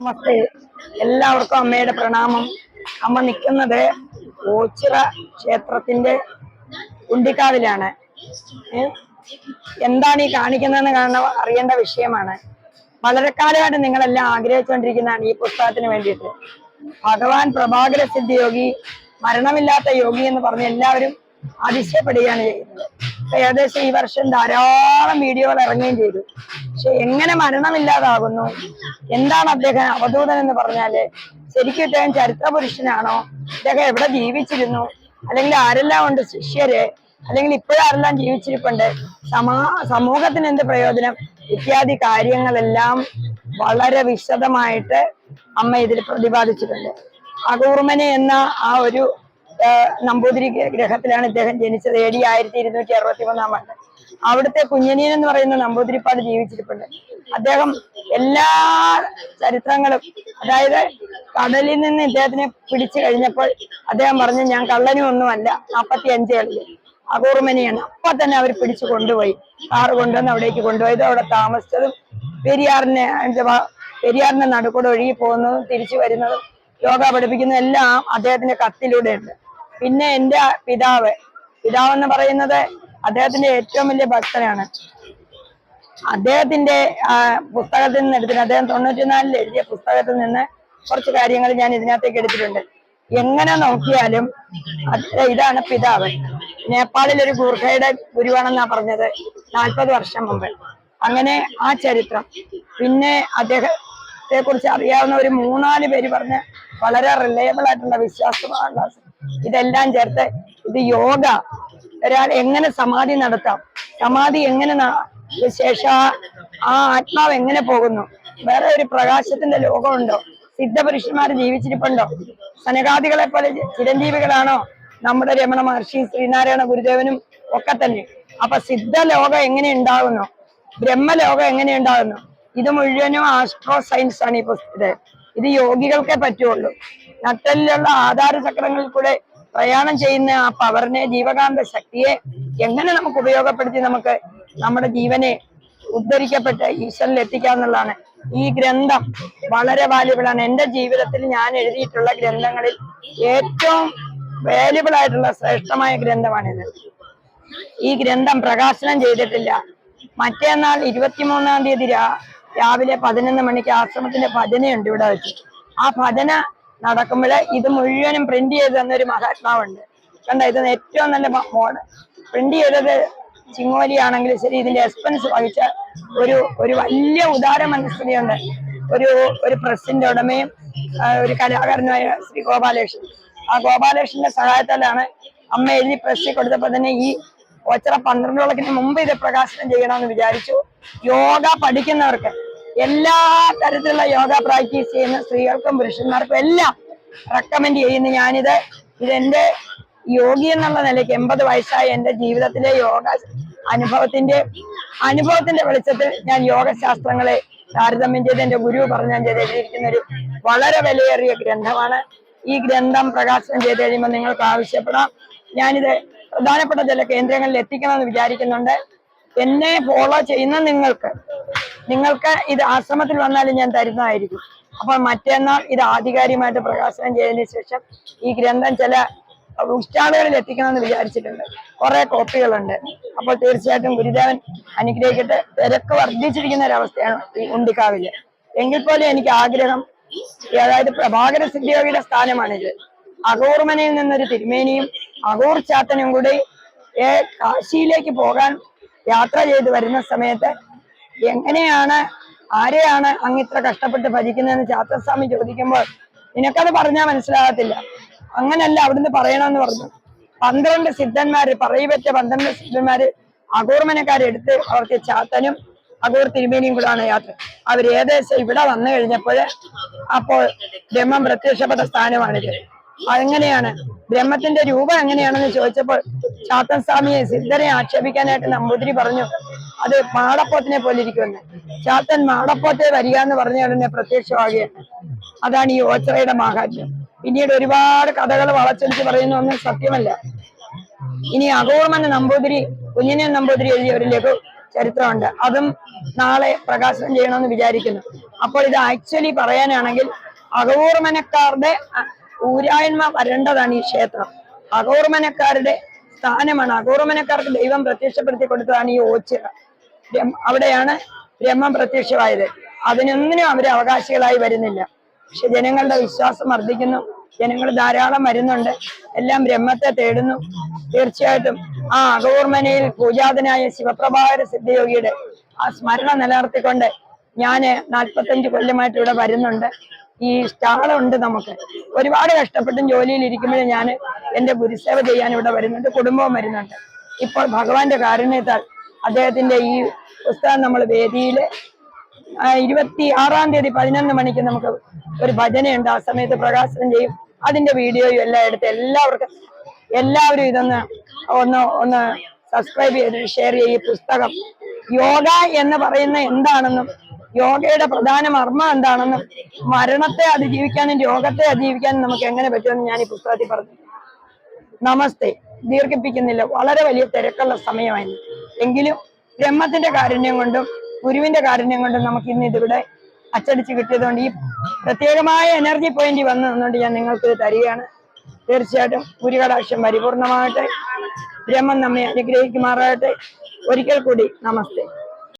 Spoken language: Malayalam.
നമസ്തേ എല്ലാവർക്കും അമ്മയുടെ പ്രണാമം. അമ്മ നിൽക്കുന്നത് ഓച്ചിറ ക്ഷേത്രത്തിന്റെ ഉണ്ടിക്കാവിലാണ്. എന്താണ് ഈ കാണിക്കുന്നതെന്ന് കാണുന്ന അറിയേണ്ട വിഷയമാണ്. വളരെ കാലമായിട്ട് നിങ്ങളെല്ലാം ആഗ്രഹിച്ചുകൊണ്ടിരിക്കുന്നതാണ് ഈ പുസ്തകത്തിന് വേണ്ടിയിട്ട്. ഭഗവാൻ പ്രഭാകര സിദ്ധി യോഗി മരണമില്ലാത്ത യോഗി എന്ന് പറഞ്ഞ് എല്ലാവരും അതിശയപ്പെടുകയാണ് ചെയ്യുന്നത്. ഏകദേശം ഈ വർഷം ധാരാളം വീഡിയോകൾ ഇറങ്ങുകയും ചെയ്തു. പക്ഷെ എങ്ങനെ മരണമില്ലാതാകുന്നു? എന്താണ് അദ്ദേഹം അവധൂതൻ എന്ന് പറഞ്ഞാൽ ശരിക്കും ഇദ്ദേഹം ചരിത്ര പുരുഷനാണോ? ഇദ്ദേഹം എവിടെ ജീവിച്ചിരുന്നു? അല്ലെങ്കിൽ ആരെല്ലാം ഉണ്ട് ശിഷ്യര്? അല്ലെങ്കിൽ ഇപ്പോഴാരെല്ലാം ജീവിച്ചിരിപ്പുണ്ട്? സമാ സമൂഹത്തിന് എന്ത് പ്രയോജനം? ഇത്യാദി കാര്യങ്ങളെല്ലാം വളരെ വിശദമായിട്ട് അമ്മ ഇതിൽ പ്രതിപാദിച്ചിട്ടുണ്ട്. അകൂർമനെ എന്ന ആ ഒരു നമ്പൂതിരി ഗ്രഹത്തിലാണ് ഇദ്ദേഹം ജനിച്ചത്. എ ഡി ആയിരത്തി ഇരുന്നൂറ്റി അറുപത്തി മൂന്നാം ആണ്ട്. അവിടുത്തെ കുഞ്ഞനിയൻ എന്ന് പറയുന്ന നമ്പൂതിരിപ്പാട് ജീവിച്ചിരിപ്പുണ്ട് അദ്ദേഹം എല്ലാ ചരിത്രങ്ങളും അതായത് കടലിൽ നിന്ന് ഇദ്ദേഹത്തിനെ പിടിച്ചു കഴിഞ്ഞപ്പോൾ അദ്ദേഹം പറഞ്ഞു ഞാൻ കള്ളനും ഒന്നുമല്ല നാപ്പത്തി അഞ്ചുകളിൽ കളിയിൽ അപ്പൊ തന്നെ അവർ പിടിച്ചു കൊണ്ടുപോയി. കാറ് കൊണ്ടുവന്ന് അവിടേക്ക് കൊണ്ടുപോയത്. അവിടെ താമസിച്ചതും പെരിയാറിനെ പെരിയാറിന്റെ നടുക്കൂടെ ഒഴുകി പോകുന്നതും തിരിച്ചു വരുന്നതും യോഗ പഠിപ്പിക്കുന്നതും എല്ലാം അദ്ദേഹത്തിന്റെ കത്തിലൂടെ ഉണ്ട് പിന്നെ എന്റെ പിതാവ്. പിതാവ് എന്ന് പറയുന്നത് അദ്ദേഹത്തിന്റെ ഏറ്റവും വലിയ ഭക്തനാണ്. അദ്ദേഹത്തിന്റെ പുസ്തകത്തിൽ നിന്ന് എടുത്തിട്ട് അദ്ദേഹം തൊണ്ണൂറ്റിനാലിൽ എഴുതിയ പുസ്തകത്തിൽ നിന്ന് കുറച്ച് കാര്യങ്ങൾ ഞാൻ ഇതിനകത്തേക്ക് എടുത്തിട്ടുണ്ട്. എങ്ങനെ നോക്കിയാലും ഇതാണ് പിതാവ്. നേപ്പാളിൽ ഒരു ഗൂർഖയുടെ ഗുരുവാണെന്നാ പറഞ്ഞത് നാൽപ്പത് വർഷം മുമ്പ്. അങ്ങനെ ആ ചരിത്രം. പിന്നെ അദ്ദേഹത്തെ കുറിച്ച് അറിയാവുന്ന ഒരു മൂന്നാൽ പേര് പറഞ്ഞ വളരെ റിലയബിൾ ആയിട്ടുള്ള വിശ്വാസമുള്ള ഇതെല്ലാം ചേർത്ത് ഇത് യോഗ. ഒരാൾ എങ്ങനെ സമാധി നടത്താം? സമാധി എങ്ങനെ ശേഷ ആ- ആത്മാവ് എങ്ങനെ പോകുന്നു? വേറെ ഒരു പ്രകാശത്തിന്റെ ലോകമുണ്ടോ? സിദ്ധപുരുഷന്മാർ ജീവിച്ചിരിപ്പുണ്ടോ? സനകാദികളെ പോലെ ചിരഞ്ജീവികളാണോ? നമ്മുടെ രമണ മഹർഷി ശ്രീനാരായണ ഗുരുദേവനും ഒക്കെ തന്നെ. അപ്പൊ സിദ്ധലോകം എങ്ങനെ ഉണ്ടാകുന്നു? ബ്രഹ്മലോകം എങ്ങനെ ഉണ്ടാകുന്നു? ഇത് മുഴുവനും ആസ്ട്രോ സയൻസ് ആണ് ഈ പുസ്തകം ഇത് യോഗികൾക്കേ പറ്റുള്ളൂ. നട്ടലിലുള്ള ആധാര ചക്രങ്ങളിൽ കൂടെ പ്രയാണം ചെയ്യുന്ന ആ പവറിനെ ജീവകാന്ത ശക്തിയെ എങ്ങനെ നമുക്ക് ഉപയോഗപ്പെടുത്തി നമുക്ക് നമ്മുടെ ജീവനെ ഉദ്ധരിക്കപ്പെട്ട ഈശ്വരനിൽ എത്തിക്കാന്നുള്ളതാണ് ഈ ഗ്രന്ഥം വളരെ വാല്യബിൾ ആണ്. എന്റെ ജീവിതത്തിൽ ഞാൻ എഴുതിയിട്ടുള്ള ഗ്രന്ഥങ്ങളിൽ ഏറ്റവും വാല്യബിൾ ആയിട്ടുള്ള ശ്രേഷ്ഠമായ ഗ്രന്ഥമാണിത്. ഈ ഗ്രന്ഥം പ്രകാശനം ചെയ്തിട്ടില്ല. മറ്റേന്നാൾ ഇരുപത്തിമൂന്നാം തീയതി രാവിലെ പതിനൊന്ന് മണിക്ക് ആശ്രമത്തിന്റെ ഭജനയുണ്ട് ഇവിടെ വെച്ച്. ആ ഭജന നടക്കുമ്പോൾ ഇത് മുഴുവനും പ്രിന്റ് ചെയ്ത് തന്നൊരു മഹാത്മാവുണ്ട്. കണ്ട? ഇത് ഏറ്റവും നല്ല മോഡ് പ്രിന്റ് ചെയ്തത് ചിങ്ങോലി ആണെങ്കിൽ ശരി ഇതിന്റെ എക്സ്പെൻസ് വഹിച്ച ഒരു ഒരു വലിയ ഉദാര മനസ്ഥിതിയുണ്ട്. ഒരു ഒരു പ്രസിന്റെ ഉടമയും ഒരു കലാകാരനുമായ ശ്രീ ഗോപാലകൃഷ്ണൻ. ആ ഗോപാലകൃഷ്ണന്റെ സഹായത്താലാണ് അമ്മ എഴുതി പ്രസ്സിൽ കൊടുത്തപ്പോൾ തന്നെ ഈ ഒച്ചറ പന്ത്രണ്ട് വിളക്കിന് മുമ്പ് ഇത് പ്രകാശനം ചെയ്യണമെന്ന് വിചാരിച്ചു. യോഗ പഠിക്കുന്നവർക്ക് എല്ലാ തരത്തിലുള്ള യോഗ പ്രാക്ടീസ് ചെയ്യുന്ന സ്ത്രീകൾക്കും പുരുഷന്മാർക്കും എല്ലാം റെക്കമെൻഡ് ചെയ്യുന്നു. ഞാനിത് ഇതെന്റെ യോഗി എന്നുള്ള നിലയ്ക്ക് എൺപത് വയസ്സായ എന്റെ ജീവിതത്തിലെ യോഗ അനുഭവത്തിന്റെ അനുഭവത്തിന്റെ വെളിച്ചത്തിൽ ഞാൻ യോഗശാസ്ത്രങ്ങളെ താരതമ്യം ചെയ്ത് എന്റെ ഗുരു പറഞ്ഞു ഞാൻ ചെയ്ത് എഴുതിയിരിക്കുന്ന ഒരു വളരെ വിലയേറിയ ഗ്രന്ഥമാണ്. ഈ ഗ്രന്ഥം പ്രകാശനം ചെയ്ത് കഴിയുമ്പോൾ നിങ്ങൾക്ക് ആവശ്യപ്പെടാം. ഞാനിത് പ്രധാനപ്പെട്ട ചില കേന്ദ്രങ്ങളിൽ എത്തിക്കണമെന്ന് വിചാരിക്കുന്നുണ്ട്. എന്നെ ഫോളോ ചെയ്യുന്ന നിങ്ങൾക്ക് നിങ്ങൾക്ക് ഇത് ആശ്രമത്തിൽ വന്നാലും ഞാൻ തരുന്നതായിരിക്കും. അപ്പോൾ മറ്റന്നാൾ ഇത് ആധികാരികമായിട്ട് പ്രകാശനം ചെയ്തതിന് ശേഷം ഈ ഗ്രന്ഥം ചില സ്റ്റാളുകളിൽ എത്തിക്കണമെന്ന് വിചാരിച്ചിട്ടുണ്ട്. കുറെ കോപ്പികളുണ്ട്. അപ്പോൾ തീർച്ചയായിട്ടും ഗുരുദേവൻ അനുഗ്രഹിക്കട്ടെ. തിരക്ക് വർദ്ധിച്ചിരിക്കുന്ന ഒരവസ്ഥയാണ് ഈ ഉണ്ടിക്കാവിൽ എങ്കിൽ പോലും എനിക്ക് ആഗ്രഹം അതായത് പ്രഭാകര സിദ്ധിയോഗിയുടെ സ്ഥാനമാണിത്. അകൂർമനയിൽ നിന്നൊരു തിരുമേനിയും അകൂർ ചാത്തനും കൂടി കാശിയിലേക്ക് പോകാൻ യാത്ര ചെയ്ത് വരുന്ന സമയത്ത് എങ്ങനെയാണ് ആരെയാണ് അങ്ങ് ഇത്ര കഷ്ടപ്പെട്ട് ഭജിക്കുന്നതെന്ന് ചാത്തസ്വാമി ചോദിക്കുമ്പോൾ നിനക്കത് പറഞ്ഞാൽ മനസ്സിലാകത്തില്ല. അങ്ങനല്ല അവിടുന്ന് പറയണമെന്ന് പറഞ്ഞു. പന്ത്രണ്ട് സിദ്ധന്മാര് പറയുപറ്റ പന്ത്രണ്ട് സിദ്ധന്മാര് അകൂർമനക്കാരെടുത്ത് അവർക്ക് ചാത്തനും അകൂർ തിരുമേനിയും കൂടാണ് യാത്ര. അവർ ഏകദേശം ഇവിടെ വന്നു കഴിഞ്ഞപ്പോൾ അപ്പോൾ ബ്രഹ്മം പ്രത്യക്ഷപ്പെട്ട സ്ഥാനമാണിത്. അതെങ്ങനെയാണ്? ബ്രഹ്മത്തിന്റെ രൂപം എങ്ങനെയാണെന്ന് ചോദിച്ചപ്പോൾ ചാത്തൻ സ്വാമിയെ സിദ്ധനെ ആക്ഷേപിക്കാനായിട്ട് നമ്പൂതിരി പറഞ്ഞു. അത് മാടപ്പോത്തിനെ പോലെ ഇരിക്കുമെന്ന്. ചാത്തൻ മാടപ്പോത്തെ വരിക എന്ന് പറഞ്ഞ ഉടനെ പ്രത്യക്ഷമാകുകയാണ്. അതാണ് ഈ ഓച്ചറയുടെ മാഹാത്മ്യം. പിന്നീട് ഒരുപാട് കഥകൾ വളച്ചൊലിച്ച് പറയുന്ന ഒന്നും സത്യമല്ല. ഇനി അകൂർമന് നമ്പൂതിരി കുഞ്ഞിനെ നമ്പൂതിരി എഴുതിയ ഒരു ലഘു ചരിത്രമുണ്ട്. അതും നാളെ പ്രകാശനം ചെയ്യണമെന്ന് വിചാരിക്കുന്നു. അപ്പോൾ ഇത് ആക്ച്വലി പറയാനാണെങ്കിൽ അകകൂർമനക്കാരുടെ അ- ഊരായ്മ വരേണ്ടതാണ് ഈ ക്ഷേത്രം. അകൗർമനക്കാരുടെ സ്ഥാനമാണ്. അകൗർമനക്കാർക്ക് ദൈവം പ്രത്യക്ഷപ്പെടുത്തി കൊടുത്തതാണ് ഈ ഓച്ചിറ. അവിടെയാണ് ബ്രഹ്മം പ്രത്യക്ഷമായത്. അതിനൊന്നിനും അവർ അവകാശികളായി വരുന്നില്ല. പക്ഷെ ജനങ്ങളുടെ വിശ്വാസം വർദ്ധിക്കുന്നു. ജനങ്ങൾ ധാരാളം വരുന്നുണ്ട്. എല്ലാം ബ്രഹ്മത്തെ തേടുന്നു. തീർച്ചയായിട്ടും ആ അകോർമനയിൽ പൂജാതനായ ശിവപ്രഭാകര സിദ്ധയോഗിയുടെ ആ സ്മരണ നിലനിർത്തിക്കൊണ്ട് ഞാൻ നാൽപ്പത്തഞ്ച് കൊല്ലമായിട്ട് ഇവിടെ വരുന്നുണ്ട്. ഈ സ്റ്റാളുണ്ട് നമുക്ക്. ഒരുപാട് കഷ്ടപ്പെട്ടും ജോലിയിൽ ഇരിക്കുമ്പോഴും ഞാൻ എന്റെ ഗുരുസേവ ചെയ്യാൻ ഇവിടെ വരുന്നുണ്ട്. കുടുംബവും വരുന്നുണ്ട്. ഇപ്പോൾ ഭഗവാന്റെ കാരുണ്യത്താൽ അദ്ദേഹത്തിന്റെ ഈ പുസ്തകം നമ്മൾ വേദിയിൽ ഇരുപത്തി ആറാം തീയതി പതിനൊന്ന് മണിക്ക് നമുക്ക് ഒരു ഭജനയുണ്ട്. ആ സമയത്ത് പ്രകാശനം ചെയ്യും. അതിന്റെ വീഡിയോയും എല്ലാം എടുത്ത് എല്ലാവർക്കും എല്ലാവരും ഇതൊന്ന് ഒന്ന് ഒന്ന് സബ്സ്ക്രൈബ് ചെയ്ത് ഷെയർ ചെയ്യും. ഈ പുസ്തകം യോഗ എന്ന് പറയുന്ന എന്താണെന്നും യോഗയുടെ പ്രധാന മർമ്മം എന്താണെന്നും മരണത്തെ അതിജീവിക്കാനും രോഗത്തെ അതിജീവിക്കാനും നമുക്ക് എങ്ങനെ പറ്റുമെന്ന് ഞാൻ ഈ പുസ്തകത്തിൽ പറഞ്ഞു. നമസ്തേ. ദീർഘിപ്പിക്കുന്നില്ല. വളരെ വലിയ തിരക്കുള്ള സമയമായിരുന്നു. എങ്കിലും ബ്രഹ്മത്തിന്റെ കാരുണ്യം കൊണ്ടും ഗുരുവിന്റെ കാരുണ്യം കൊണ്ടും നമുക്ക് ഇന്ന് ഇതിവിടെ അച്ചടിച്ച് കിട്ടിയതുകൊണ്ട് ഈ പ്രത്യേകമായ എനർജി പോയിന്റ് വന്നു നിന്നുകൊണ്ട് ഞാൻ നിങ്ങൾക്ക് തരികയാണ്. തീർച്ചയായിട്ടും ഗുരുകടാക്ഷം പരിപൂർണമാകട്ടെ. ബ്രഹ്മം നമ്മെ അനുഗ്രഹിക്കുമാറാകട്ടെ. ഒരിക്കൽ കൂടി നമസ്തേ.